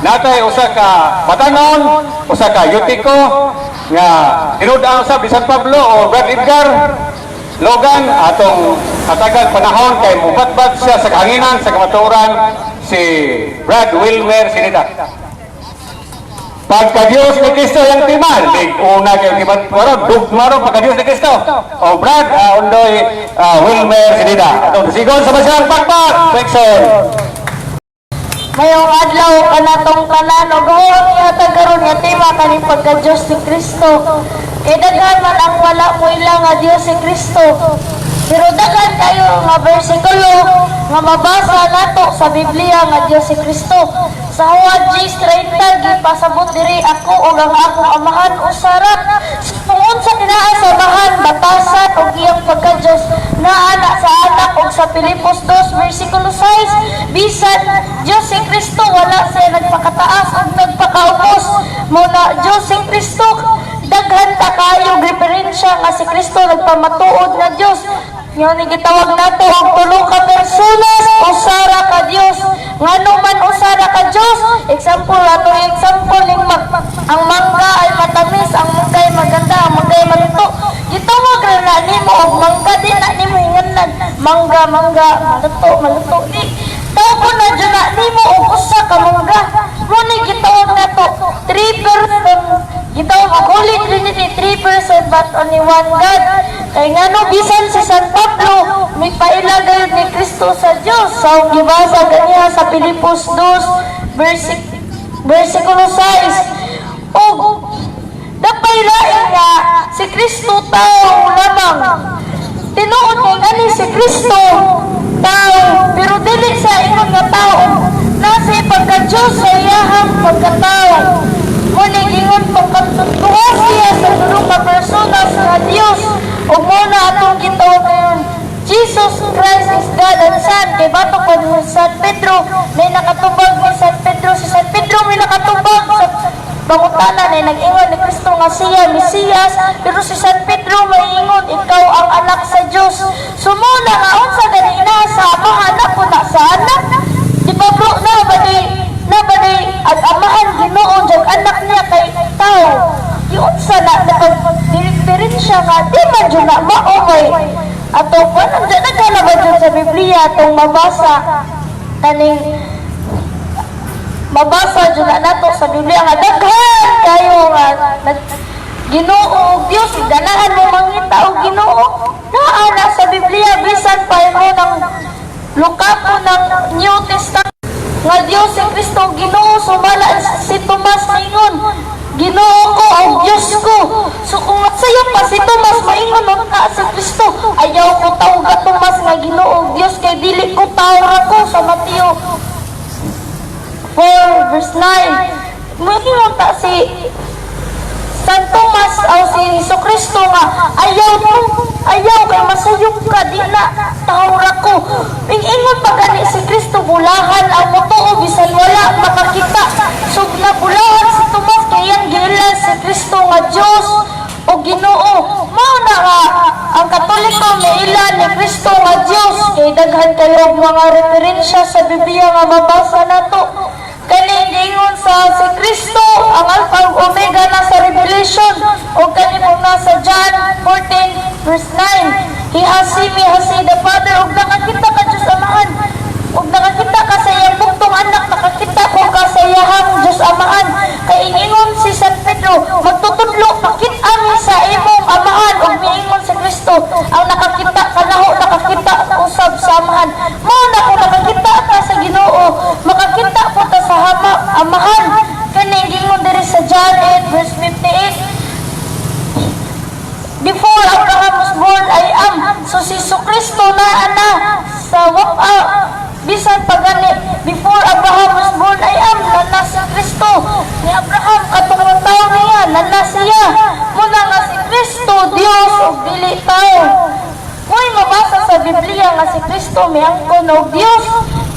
Natay usa ka Batanon, usa ka Yutiko nga tinud-an sa Bisan Pablo o Brad Edgar Logan atong katagal panahon kay mubatbat siya sa kahanginan sa kamaturan si Brad Wilmer Sinita. Pagka Diyos ni Kristo yung timan, una kayong timan pero dugma ron pagka Diyos ni Kristo. O Brad, uh, undoy uh, Wilmer Sinita. Atong sigon sa masyang pakpak, Pexon. Mayong adlaw kanatong tanan ug huwag yata karon nga tema kani pagka Dios ni Kristo. Kay daghan man ang wala mo ilang nga Dios si Kristo. Pero daghan kayo nga bersikulo nga mabasa nato sa Biblia nga Dios si Kristo. Sa Huwad G30 gipasabot diri ako ug ang akong amahan usarat. Tungod sa kinaa sa bahan batasan ug iyang pagka-Dios naa na sa anak ug sa Pilipos 2 versikulo 6 bisan Dios si Kristo wala siya nagpakataas ug nagpakaubos. Mo na Dios si Kristo daghan ta kayo referensya nga si Kristo nagpamatuod na Dios Nga ni gitawag nato og tulo ka personas usara ka Dios ngano man usara ka Dios example ato example ning mag, ang mangga mangga mangga maluto maluto. Tawag ko na dyan na nimo og usa ka mangga mo ni gitawag nato 3% gitawag og Holy Trinity 3% but only one God. Kay ngano bisan si San Pablo may pailagay ni Kristo sa Dios sa gibasa ganiya sa Pilipos 2 versik versikulo 6 og dapay lain nga si Kristo tao lamang tinuod kay ani si Kristo. Tao pero dili sa ingon nga tao nasa pagka-Diyos sa iyahang pagkatao. Muna ingon pagkatutuwa siya sa tulong ka persona sa Diyos o muna atong gitawag Jesus Christ is God and Son. Kay bato ko ni San Pedro may nakatubag ni San Pedro. Si San Pedro may nakatubag sa bangutana na nag-ingon ni Kristo nga siya Mesiyas. Pero si San Pedro may ingon ikaw ang anak sa Diyos. Sumuna nga unsa ganina sa amahan ako na sa anak. Di ba bro? Na ba di na ang amahan Ginoo jag anak niya kay tao? Yun sa na nakapag-diferensya nga di man dyan na maumay ato. Pa nandiyan na ba dyan sa Biblia itong mabasa? Kaning mabasa dyan na nato sa Biblia nga daghan kayo nga Ginoo Dios ganahan mo mangita og Ginoo. Naa na sa Biblia bisan pa mo ng lukapo ng New Testament. Nga Dios si Kristo Ginoo sumala si Tomas ningon Ginoo ko ang Diyos ko so kung sayo pa si Tomas maingon nun na si Kristo ayaw ko tawag ka Tomas nga Ginoo Dios kay dili ko tawag ko sa Mateo 4 verse 9 Maingon ta si San Tomas o si Heso Kristo nga ayaw mo ayaw kay masayok ka di na tawra ko ingon pa gani bulahan ang motoo bisan wala makakita. Sug na bulahan si Tomas kay ang gilan si Kristo nga Dios o Ginoo. Mao na nga ang katoliko mailan ni Kristo nga Dios kay daghan kayo mga referensya sa Biblia nga mabasa nato. Kani gingon sa si Kristo ang Alpha ug Omega na sa Revelation o kani mong nasa John 14 verse 9 He has seen me, has seen the Father ug nakakita ka Diyos Amahan ug nakakita ka sa iyang buktong anak nakakita ko ka sa iyang Diyos Amahan kay ingon si San Pedro magtutudlo pakit ami sa imong amahan ug miingon si Kristo ang nakakita kanaho nakakita usab sa amahan mao na ko nakakita ka sa Ginoo makakita po ta sa hama amahan kani gingon diri sa John 8 verse 58 Before Abraham was born, I am. So si Kristo na ana sa wapa. Bisan pagani, before Abraham was born, I am. Nana si Kristo. Ni Abraham, katong tao niya, nana siya. Muna nga si Kristo, Dios, o dili tao. Kung mabasa sa Biblia nga si Kristo may angkon og Dios,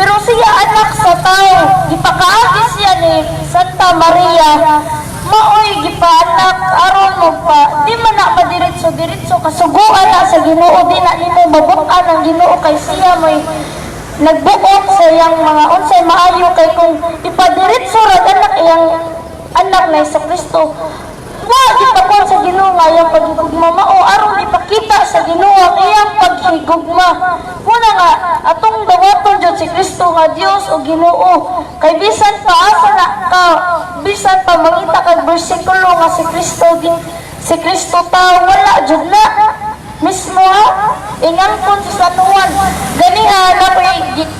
pero siya anak sa tao. Gipakaagi siya ni Santa Maria. Maoy gipaanak aron mo pa di man na madiretso diretso kasuguan na sa Ginoo di na nimo mabukan ang Ginoo kay siya may nagbuok sa iyang mga unsay maayo kay kung ipadiretso ra anak iyang anak na sa Kristo wa gipakon sa Ginoo nga iyang paghigugma mao aron ipakita sa Ginoo ang iyang paghigugma. Muna nga atong dawaton jud si Kristo nga Dios o Ginoo. Kay bisan pa asa na ka bisan pa mangita kag bersikulo nga si Kristo din si Kristo ta wala jud na. Mismo ha ingan kon sa sanuan gani ha na ko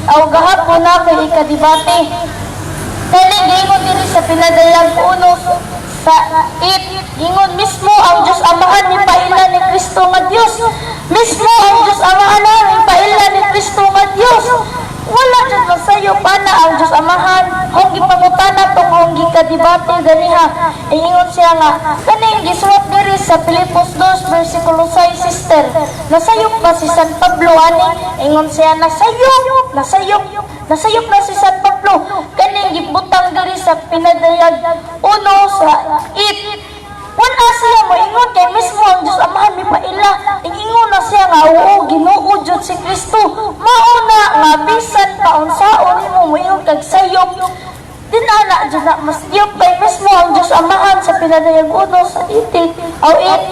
aw gahapon na ko ikadibate kani gingon diri sa pinadayag uno sa it gingon mismo ang Dios amahan ni paila ni Kristo nga Dios mismo ang Dios amahan na ni paila ni Kristo nga Dios wala jud masayo pa na ang Dios amahan. Kung gipangutana tong kung gikadibate ganiha ingon siya nga kaning gisuwat diri sa Filipos 2 versikulo 6 sister nasayop ba si San Pablo ani? Ingon siya nasayop nasayop nasayop na si San Pablo. Kaning gibutang diri sa pinadayag uno sa it. Wala siya mo ingon kay mismo ang Diyos amahan mi paila. Ingon na siya nga oo Ginoo si Kristo. Mauna nga bisan pa unsaon nimo mo ingon kag sayop. Din ana jud na mas diyop kay mismo ang Diyos amahan sa pinadayag uno sa itik aw it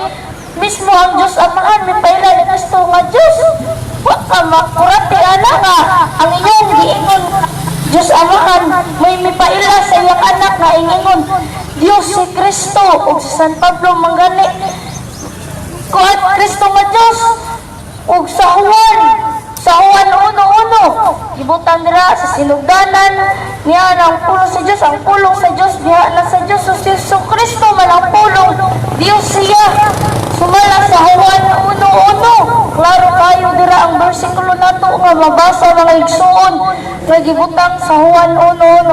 mismo ang Diyos amahan mi paila ni Kristo nga Diyos wa ka makurati ana nga ang iyong giingon Diyos amahan may mipaila sa iyang anak nga ingingon Diyos si Kristo ug si San Pablo manggani. Kuat Kristo nga Diyos ug sa Juan. Sa Juan 1:1 gibutan dira sa sinugdanan niya ang pulong sa Diyos ang pulong sa Diyos diha na sa Diyos so si Jesu Kristo man ang pulong Diyos siya. Sumala sa Juan 1:1 klaro kayo dira ang bersikulo nato nga mabasa mga igsuon nga gibutang sa Juan 1:1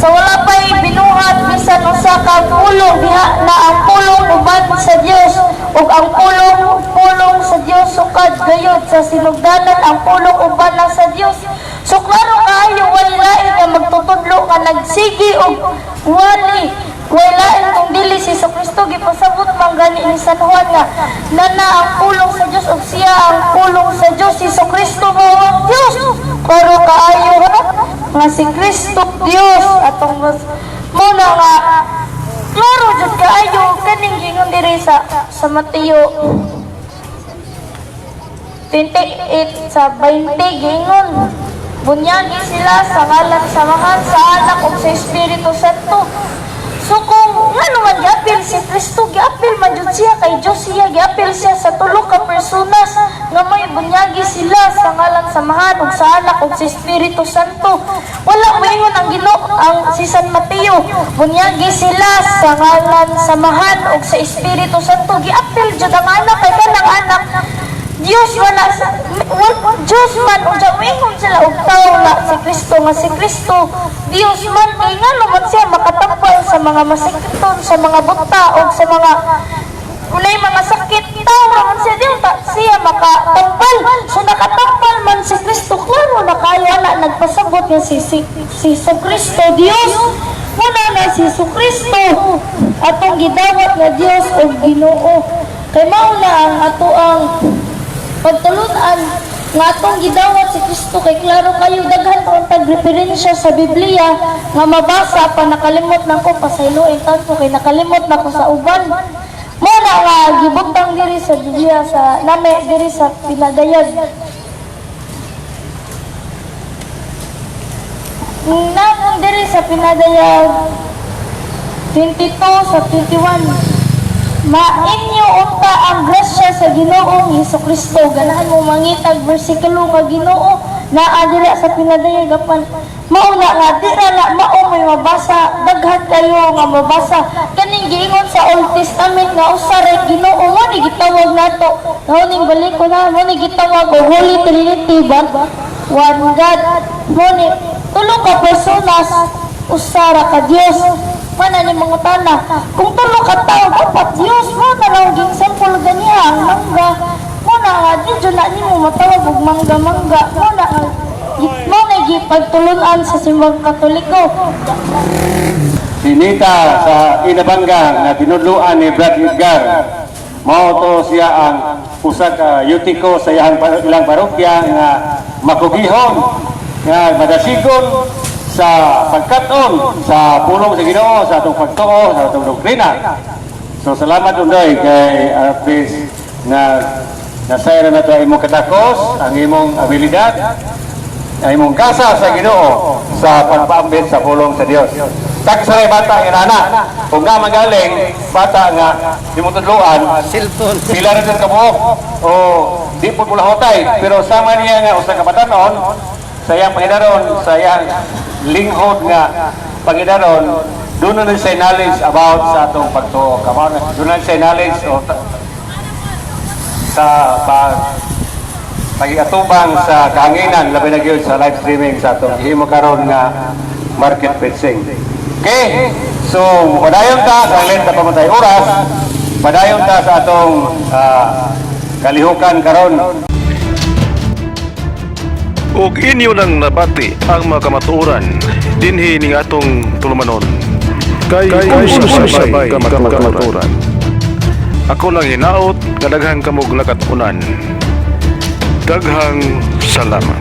Sa wala pa'y binuhat bisan usa ka pulong diha na ang pulong uban sa Dios ug ang pulong pulong sa Dios sukad gayud sa sinugdanan ang pulong uban na sa Dios. So klaro kaayo wala ka magtutudlo nga nagsigi og wali wala kung dili si Jesu Kristo gipasabot man gani ni San Juan nga nana ang pulong sa Dios ug siya ang pulong sa Dios si Jesu Kristo mo ang Dios. Klaro kaayo nga si Kristo Dios atong mas muna nga klaro jud kaayo kaning gingon diri sa sa Mateo 28 sa 20 gingon. Bunyagi sila sa ngalan sa Mahal sa Anak ug sa Espiritu Santo. Kung nga naman giapil si Kristo, giapil man jud siya kay Dios siya, giapil siya sa tulo ka personas nga may bunyagi sila sa ngalan samahan ug sa anak ug sa Espiritu Santo. Wala moingon ang Ginoo ang si San Mateo, bunyagi sila sa ngalan samahan ug sa Espiritu Santo. Giapil jud ang anak kay kanang anak Diyos wala sa wal, Diyos man o ingon sila og tao na si Kristo nga si Kristo. Diyos man kay nga naman siya makatampal sa mga masikiton sa mga buta o sa mga unay mga sakit. Tao naman siya diyo ta, siya makatampal. So nakatampal man si Kristo klaro na kaya na nagpasabot niya si si, si, si Kristo Diyos. Muna na si Kristo atong gidawat nga Diyos o Ginoo. Kay mao na ang ato ang pagtulunan nga atong gidawat si Kristo kay klaro kayo daghan pa tag referensya sa Biblia nga mabasa pa nakalimot na ko pasayloin taon ko kay nakalimot na ko sa uban. Mo na nga gibutang diri sa Biblia sa name diri sa pinagayag Namon diri sa pinagayag 22 sa 21 Mainyo unta ang grasya sa Ginoong Hesus Kristo. Ganahan mo mangitag bersikulo nga Ginoo na adira sa pinadayogapan. Mauna nga dira na mao may mabasa daghan kayo nga mabasa kaning giingon sa Old Testament nga usa ra Ginoo mo ni gitawag nato. Mao ning balik ko na mo ni gitawag og Holy Trinity ba? One God. Mo ni tulo ka personas usa ra ka Dios mana ni mga tana kung tulo ka tao dapat Dios mo na lang ging sampol ganiya ang mangga ni dyan na ni mo matawag og mangga-mangga. Mo na nga, mo na gipagtulunan sa simbang katoliko. Sinita sa Inabanga nga tinudluan ni Brad Edgar. Mao siya ang usa ka yutiko sa iyang ilang parokya nga makugihon nga madasigon sa pagkaton sa pulong sa Ginoo sa atong pagtuo sa atong doktrina. So salamat undoy kay Arpis na nasayra na to imong katakos, ang imong abilidad, ang imong kasa sa Ginoo sa pagpaambit sa pulong sa Dios. Tagsay bata nga nana, kung nga magaling bata nga dimutudluan, pila rin ka mo o di po pero sama niya nga usa ka batanon sa iyang Panginoon, sa iyang linghod nga Panginoon, doon na siya knowledge about sa atong pagtuo. Kamo na, doon na siya knowledge o sa pag pagiatubang sa kahanginan labi na gyud sa live streaming sa atong gihimo karon nga market fixing. Okay? So, padayon ta sa lent na pamatay oras, padayon ta sa atong ah, kalihukan karon. Ug inyo nang nabati ang mga kamatuoran dinhi ning atong tulumanon. Kay sabay kamatuoran ako lang hinaot nga daghang kamog lakat unan daghang salamat